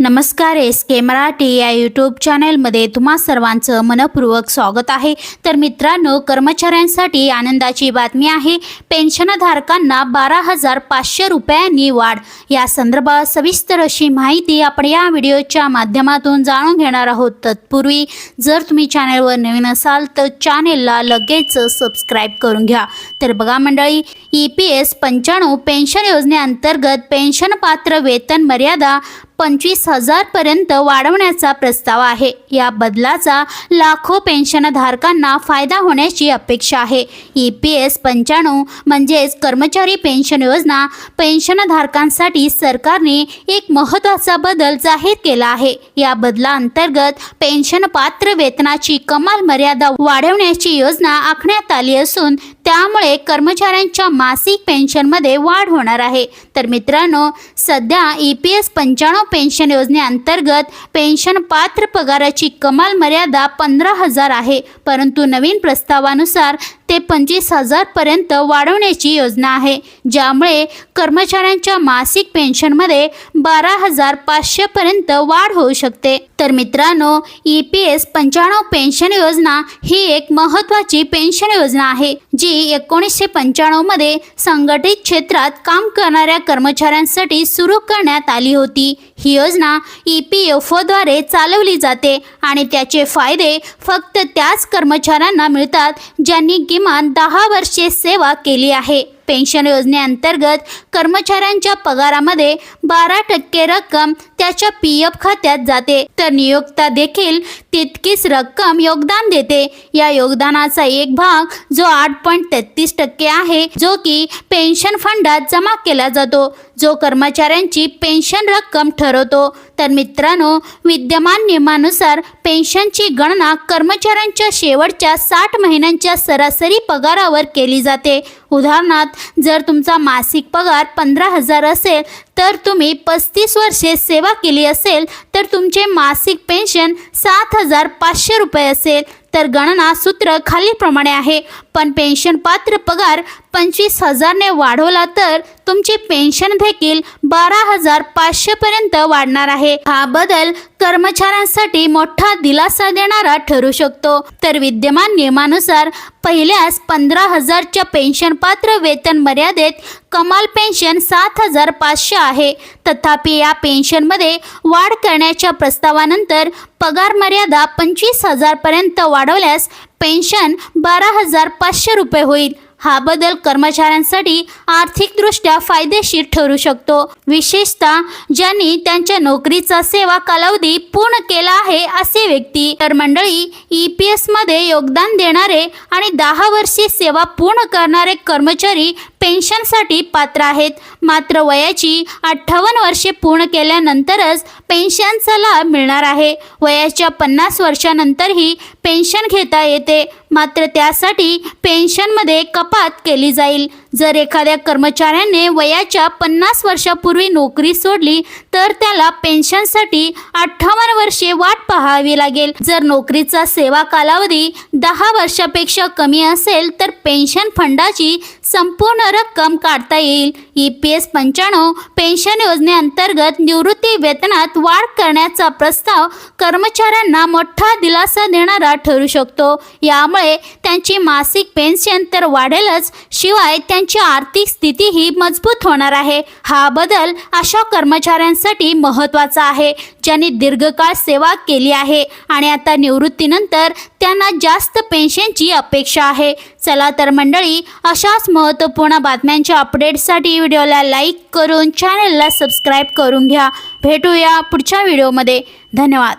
नमस्कार एस के मराठी या यूट्यूब चॅनेलमध्ये तुम्हा सर्वांचं मनपूर्वक स्वागत आहे. तर मित्रांनो कर्मचाऱ्यांसाठी आनंदाची बातमी आहे. पेन्शनधारकांना बारा हजार पाचशे रुपयांनी वाढ. या संदर्भात सविस्तर अशी माहिती आपण या व्हिडिओच्या माध्यमातून जाणून घेणार आहोत. तत्पूर्वी जर तुम्ही चॅनेलवर नवीन असाल तर चॅनेलला लगेच सबस्क्राईब करून घ्या. तर बघा मंडळी ई पी एस पंच्याण्णव पेन्शन योजनेअंतर्गत पेन्शन पात्र वेतन मर्यादा पंचवीस हजारपर्यंत वाढवण्याचा प्रस्ताव आहे. या बदलाचा लाखो पेन्शनधारकांना फायदा होण्याची अपेक्षा आहे. ई पी एस पंच्याण्णव म्हणजेच कर्मचारी पेन्शन योजना पेन्शनधारकांसाठी सरकारने एक महत्त्वाचा बदल जाहीर केला आहे. या बदलाअंतर्गत पेन्शन पात्र वेतनाची कमाल मर्यादा वाढवण्याची योजना आखण्यात आली असून त्यामुळे कर्मचाऱ्यांच्या मासिक पेन्शनमध्ये वाढ होणार आहे. तर मित्रांनो सध्या ई पी एस पंच्याण्णव पेन्शन योजनेअंतर्गत पेन्शन पात्र पगाराची कमाल मर्यादा पंधरा हजार आहे. परंतु नवीन प्रस्तावानुसार ते पंचवीस हजारपर्यंत वाढवण्याची योजना आहे ज्यामुळे कर्मचाऱ्यांच्या मासिक पेन्शनमध्ये बारा हजार पाचशेपर्यंत वाढ होऊ शकते. तर मित्रांनो ई पी एस पंच्याण्णव पेन्शन योजना ही एक महत्त्वाची पेन्शन योजना आहे जी एकोणीसशे पंच्याण्णवमध्ये संघटित क्षेत्रात काम करणाऱ्या कर्मचाऱ्यांसाठी सुरू करण्यात आली होती. ही योजना ई पी एफ ओद्वारे चालवली जाते आणि त्याचे फायदे फक्त त्याच कर्मचाऱ्यांना मिळतात ज्यांनी किमान दहा वर्षे सेवा केली आहे. पेन्शन योजनेअंतर्गत कर्मचाऱ्यांच्या पगारामध्ये बारा टक्के रक्कम त्याच्या पी एफ खात्यात जाते. तर नियोक्ता देखील तितकीच रक्कम योगदान देते. या योगदानाचा एक भाग जो आठ पॉईंट तेहतीस टक्के आहे जो की पेन्शन फंडात जमा केला जातो. जो कर्मचाऱ्यांची पेन्शन रक्कम ठरवतो तर मित्रांनो विद्यमान नियमानुसार पेन्शनची गणना कर्मचाऱ्यांच्या शेवटच्या साठ महिन्यांच्या सरासरी पगारावर केली जाते. उदाहरणार्थ जर तुमचा मासिक पगार पंधरा हजार असेल तर तुम्ही पस्तीस वर्षे सेवा केली असेल तर तुमचे मासिक पेन्शन सात हजार पाचशे रुपये असेल. तर गणना सूत्र खालीलप्रमाणे आहे. पण पेन्शन पात्र पगार पंचवीस हजारने वाढवला तर तुमचे पेन्शन देखील बारा हजार पाचशेपर्यंत वाढणार आहे. हा बदल कर्मचाऱ्यांसाठी मोठा दिलासा देणारा ठरू शकतो. तर विद्यमान नियमानुसार पहिल्यास पंधरा हजारच्या पेन्शन पात्र वेतन मर्यादेत कमाल पेन्शन सात हजार पाचशे आहे. तथापि या पेन्शनमध्ये वाढ करण्याच्या प्रस्तावानंतर पगार मर्यादा पंचवीस हजारपर्यंत वाढवल्यास पेन्शन बारा हजार पाचशे रुपये होईल. हा बदल कर्मचाऱ्यांसाठी आर्थिकदृष्ट्या फायदेशीर ठरू शकतो. विशेषतः ज्यांनी त्यांच्या नोकरीचा सेवा कालावधी पूर्ण केला आहे असे व्यक्ती. तर मंडळी ई पी एसमध्ये योगदान देणारे आणि दहा वर्षे सेवा पूर्ण करणारे कर्मचारी पेन्शनसाठी पात्र आहेत. मात्र वयाची अठ्ठावन्न वर्षे पूर्ण केल्यानंतरच पेन्शनचा लाभ मिळणार आहे. वयाच्या पन्नास वर्षानंतरही पेन्शन घेता येते. मात्र त्यासाठी पेन्शनमध्ये कपात केली जाईल. जर एखाद्या कर्मचाऱ्याने वयाच्या पन्नास वर्षापूर्वी नोकरी सोडली तर त्याला पेन्शनसाठी अठ्ठावन्न वर्षे वाट पाहावी लागेल. जर नोकरीचा सेवा कालावधी दहा वर्षापेक्षा कमी असेल तर पेन्शन फंडाची संपूर्ण रक्कम काढता येईल. ई पी एस पंच्याण्णव पेन्शन योजनेअंतर्गत निवृत्ती वेतनात वाढ करण्याचा प्रस्ताव कर्मचाऱ्यांना मोठा दिलासा देणारा ठरू शकतो. यामुळे त्यांची मासिक पेन्शन तर वाढेलच शिवाय त्यांची आर्थिक स्थितीही मजबूत होणार आहे. हा बदल अशा कर्मचाऱ्यांसाठी महत्त्वाचा आहे. ज्यांनी दीर्घकाळ सेवा केली आहे आणि आता निवृत्तीनंतर त्यांना जास्त पेन्शनची अपेक्षा आहे. चला तर मंडळी अशाच महत्त्वपूर्ण बातम्यांच्या अपडेटसाठी व्हिडिओला लाईक करून चॅनलला सबस्क्राईब करून घ्या. भेटूया पुढच्या व्हिडिओमध्ये. धन्यवाद.